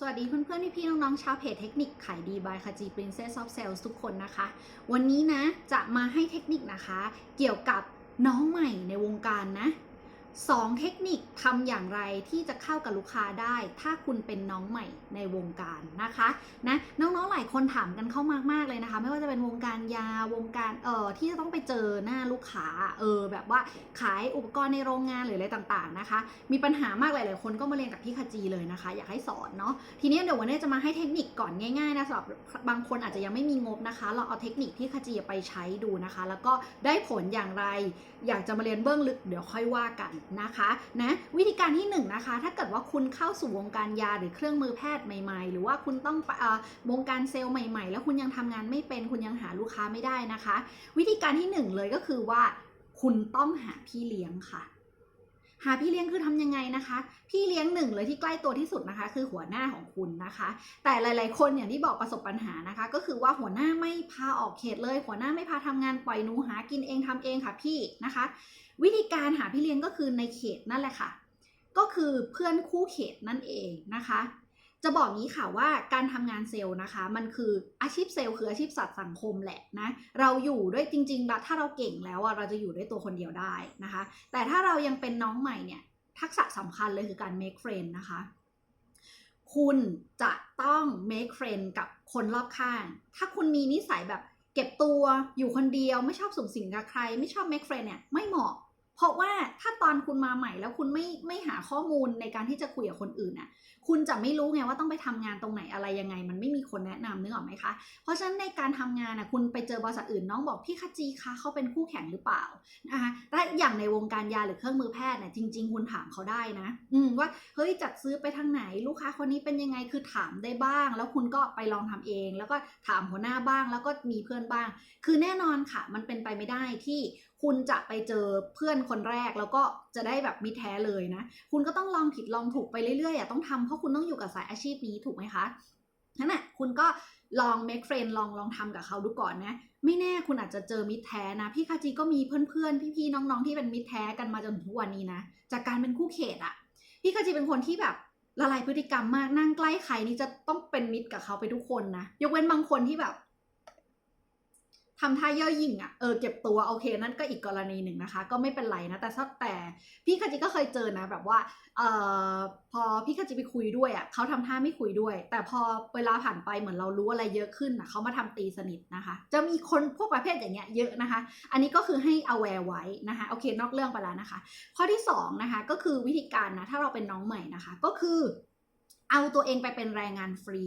สวัสดีเพื่อนๆ พี่ๆ น้องๆ ชาวเพจเทคนิคขายดีบายคาจี Princess of Sales ทุกคนนะคะ วันนี้นะจะมาให้เทคนิคนะคะ เกี่ยวกับน้องใหม่ในวงการนะ สองเทคนิคทำอย่างไรที่จะเข้ากับลูกค้าได้ ถ้าคุณเป็นน้องใหม่ในวงการนะคะนะน้องๆหลายคนถามกันเข้ามากๆเลยนะคะ ไม่ว่าจะเป็นวงการยาวงการเอ่อที่จะต้องไปเจอหน้าลูกค้าเออแบบว่าขายอุปกรณ์ในโรงงานหรืออะไรต่างๆนะคะ มีปัญหามากหลายๆคนก็มาเรียนกับพี่คาจีเลยนะคะ อยากให้สอนเนาะทีนี้เดี๋ยววันนี้จะมาให้เทคนิคก่อนง่ายๆนะสำหรับบางคนอาจจะยังไม่มีงบนะคะ เราเอาเทคนิคพี่คาจีไปใช้ดูนะคะ แล้วก็ได้ผลอย่างไร อยากจะมาเรียนเบื้องลึกเดี๋ยวค่อยว่ากันนะคะนะวิธีการที่1นงนะคะถ้าเกิดว่าคุณเข้าสู่วงการยาหรือเครื่องมือแพทย์ใหม่ๆ หรือว่าคุณต้องอวงการเซลล์ใหม่ ๆ แล้วคุณยังทำงานไม่เป็นคุณยังหาลูกค้าไม่ได้นะคะ วิธีการที่หนึ่งเลยก็คือว่า คุณต้องหาพี่เลี้ยงค่ะ หาพี่เลี้ยงคือทำยังไงนะคะ พี่เลี้ยงหนึ่งเลยที่ใกล้ตัวที่สุดนะคะ คือหัวหน้าของคุณนะคะ แต่หลาย ๆ คนอย่างที่บอกประสบปัญหานะคะ ก็คือว่าหัวหน้าไม่พาออกเขตเลย หัวหน้าไม่พาทำงานปล่อยหนูหากินเองทำเองค่ะพี่นะคะ วิธีการหาพี่เลี้ยงก็คือในเขตนั่นแหละค่ะ ก็คือเพื่อนคู่เขตนั่นเองนะคะ จะบอกงี้ค่ะว่าการทำงานเซลล์นะคะ มันคืออาชีพเซลล์คืออาชีพสัตว์สังคมแหละนะเราอยู่ด้วยจริงๆแล้วถ้าเราเก่งแล้วอะเราจะอยู่ด้วยตัวคนเดียวได้นะคะ แต่ถ้าเรายังเป็นน้องใหม่เนี่ยทักษะสำคัญเลยคือการ make friend นะคะคุณจะต้อง make friend กับคนรอบข้าง ถ้าคุณมีนิสัยแบบเก็บตัวอยู่คนเดียวไม่ชอบสูงสิงกับใคร ไม่ชอบ make friend เนี่ยไม่เหมาะ เพราะว่าถ้าตอนคุณมาใหม่แล้วคุณไม่ไม่หาข้อมูลในการที่จะคุยกับคนอื่นน่ะ คุณจะไม่รู้ไงว่าต้องไปทำงานตรงไหนอะไรยังไง มันไม่มีคนแนะนำนึกออกไหมคะ เพราะฉะนั้นในการทำงานน่ะคุณไปเจอบริษัทอื่นน้องบอกพี่คจีคะเขาเป็นคู่แข่งหรือเปล่านะคะถ้าอย่างในวงการยาหรือเครื่องมือแพทย์เนี่ยจริง ๆ คุณถามเขาได้นะ อืมว่าเฮ้ยจัดซื้อไปทางไหนลูกค้าคนนี้เป็นยังไงคือถามได้บ้าง แล้วคุณก็ไปลองทำเอง แล้วก็ถามหัวหน้าบ้าง แล้วก็มีเพื่อนบ้าง คือแน่นอนค่ะ มันเป็นไปไม่ได้ที่คุณจะไปเจอเพื่อนคนแรกแล้วก็จะได้แบบมิตรแท้เลยนะ คุณก็ต้องลองผิดลองถูกไปเรื่อยๆอะต้องทำเพราะคุณต้องอยู่กับสายอาชีพนี้ถูกไหมคะนั่นแหะคุณก็ลอง make friend ลองลองทำกับเขาดูก่อนนะ ไม่แน่คุณอาจจะเจอมิตรแท้นะ พี่คาจีก็มีเพื่อนๆ พี่ๆ น้องๆ ที่เป็นมิตรแท้กันมาจนถึงทุกวันนี้นะ จากการเป็นคู่เขตอะพี่คาจีเป็นคนที่แบบละลายพฤติกรรมมากนั่งใกล้ใครนี่จะต้องเป็นมิตรกับเขาไปทุกคนนะ ยกเว้นบางคนที่แบบ ทำท่าเย่อหยิ่งอะ่ะเออเก็บตัวโอเคนั่นก็อีกกรณีหนึ่งนะคะ ก็ไม่เป็นไรนะ แต่ถ้าแต่พี่คาจิก็เคยเจอนะ แบบว่าเอ่อพอพี่คาจิไปคุยด้วยอะ่ะเขาทำท่าไม่คุยด้วย แต่พอเวลาผ่านไปเหมือนเรารู้อะไรเยอะขึ้นอะเขามาทำตีสนิทนะคะ จะมีคนพวกประเภทอย่างเงี้ยเยอะนะคะ อันนี้ก็คือให้ aware ไว้นะคะโอเคนอกเรื่องไปแล้วนะคะ ข้อที่สองนะคะก็คือวิธีการนะถ้าเราเป็นน้องใหม่นะคะ ก็คือ เอาตัวเองไปเป็นแรงงานฟรี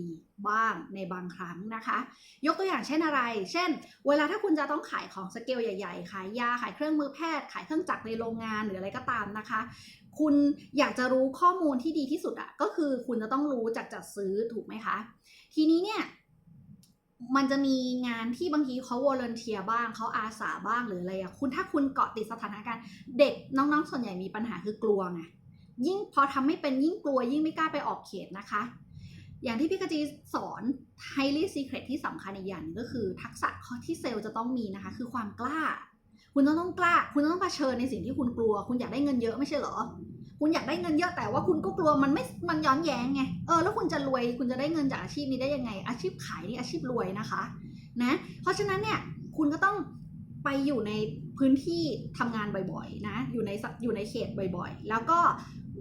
บ้างในบางครั้งนะคะ ยกตัวอย่างเช่นอะไร เช่น เวลาถ้าคุณจะต้องขายของสเกลใหญ่ๆ ขายยา ขายเครื่องมือแพทย์ ขายเครื่องจักรในโรงงานหรืออะไรก็ตามนะคะ คุณอยากจะรู้ข้อมูลที่ดีที่สุดอะก็คือคุณจะต้องรู้จากจัดซื้อถูกไหมคะ ทีนี้เนี่ยมันจะมีงานที่บางทีเขาวอลเนเทียบ้างเขาอาสาบ้างหรืออะไรอะคุณถ้าคุณเกาะติดสถานการณ์ เด็กน้องๆ ส่วนใหญ่มีปัญหาคือกลัวไง ยิ่งพอทำไม่เป็นยิ่งกลัวยิ่งไม่กล้าไปออกเขตนะคะ อย่างที่พี่กจีสอน highly secret ที่สำคัญอีกอย่างหนึ่งก็คือทักษะข้อที่เซลล์จะต้องมีนะคะ คือความกล้า คุณต้องต้องกล้า คุณต้องเผชิญในสิ่งที่คุณกลัว คุณอยากได้เงินเยอะไม่ใช่เหรอ คุณอยากได้เงินเยอะแต่ว่าคุณก็กลัวมันไม่มันย้อนแย้งไงเออแล้วคุณจะรวยคุณจะได้เงินจากอาชีพนี้ได้ยังไง อาชีพขายนี่อาชีพรวยนะคะนะเพราะฉะนั้นเนี่ยคุณก็ต้องไปอยู่ในพื้นที่ทำงานบ่อยๆนะ อยู่ในอยู่ในเขตบ่อยๆ แล้วก็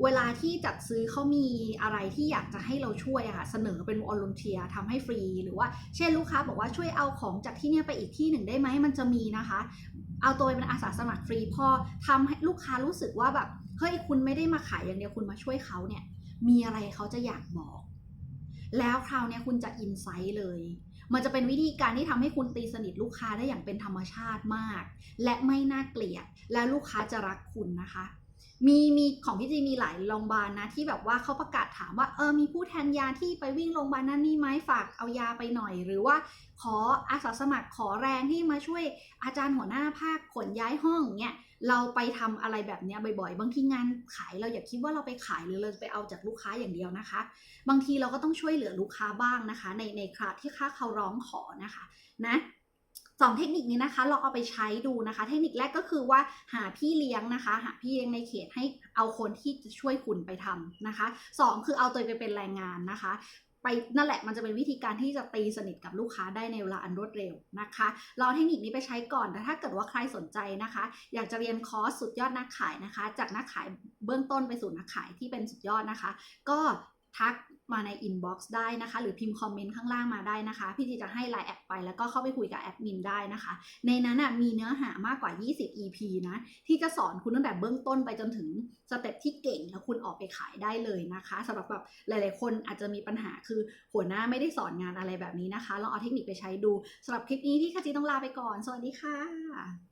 เวลาที่จัดซื้อเขามีอะไรที่อยากจะให้เราช่วยอะค่ะเสนอเป็นวอลลุนเทียทำให้ฟรี หรือว่าเช่นลูกค้าบอกว่าช่วยเอาของจากที่นี่ไปอีกที่หนึ่งได้ไหมมันจะมีนะคะ เอาตัวเป็นอาสาสมัครฟรีพอทำให้ลูกค้ารู้สึกว่าแบบเฮ้ยคุณไม่ได้มาขายอย่างเดียวคุณมาช่วยเขาเนี่ยมีอะไรเขาจะอยากบอก แล้วคราวนี้คุณจะอินไซต์เลย มันจะเป็นวิธีการที่ทำให้คุณตีสนิทลูกค้าได้อย่างเป็นธรรมชาติมาก และไม่น่าเกลียด และลูกค้าจะรักคุณนะคะ มีมีของพี่จีมีหลายโรงพยาบาลนะที่แบบว่าเขาประกาศถามว่าเออมีผู้แทนยาที่ไปวิ่งโรงพยาบาลนั่นนี่ไหมฝากเอายาไปหน่อย หรือว่าขออาสาสมัครขอแรงที่มาช่วยอาจารย์หัวหน้าภาคขนย้ายห้องเนี่ยเราไปทำอะไรแบบเนี้ยบ่อยๆ บางทีงานขายเราอย่าคิดว่าเราไปขายหรือเราจะไปเอาจากลูกค้าอย่างเดียวนะคะ บางทีเราก็ต้องช่วยเหลือลูกค้าบ้างนะคะ ในในคราที่ค่าเขาร้องขอนะคะนะ สองเทคนิคนี้นะคะลองเอาไปใช้ดูนะคะ เทคนิคแรกก็คือว่าหาพี่เลี้ยงนะคะ หาพี่เลี้ยงในเขตให้เอาคนที่จะช่วยคุณไปทำนะคะสองคือเอาตัวไปเป็นแรงงานนะคะไปนั่นแหละมันจะเป็นวิธีการที่จะตีสนิทกับลูกค้าได้ในเวลาอันรวดเร็วนะคะเราเอาเทคนิคนี้ไปใช้ก่อนแต่ถ้าเกิดว่าใครสนใจนะคะ อยากจะเรียนคอร์สสุดยอดนักขายนะคะ จากนักขายเบื้องต้นไปสู่นักขายที่เป็นสุดยอดนะคะ ก็ ทักมาในอินบ็อกซ์ได้นะคะ หรือพิมพ์คอมเมนต์ข้างล่างมาได้นะคะ พี่จีจะให้ไลน์แอดไปแล้วก็เข้าไปคุยกับแอดมินได้นะคะ ในนั้นนะมีเนื้อหามากกว่า 20 EP นะ ที่จะสอนคุณตั้งแต่เบื้องต้นไปจนถึงสเต็ปที่เก่งแล้วคุณออกไปขายได้เลยนะคะสำหรับแบบหลายๆ คนอาจจะมีปัญหาคือหัวหน้าไม่ได้สอนงานอะไรแบบนี้นะคะลองเอาเทคนิคไปใช้ดูสำหรับคลิปนี้พี่คจีต้องลาไปก่อน สวัสดีค่ะ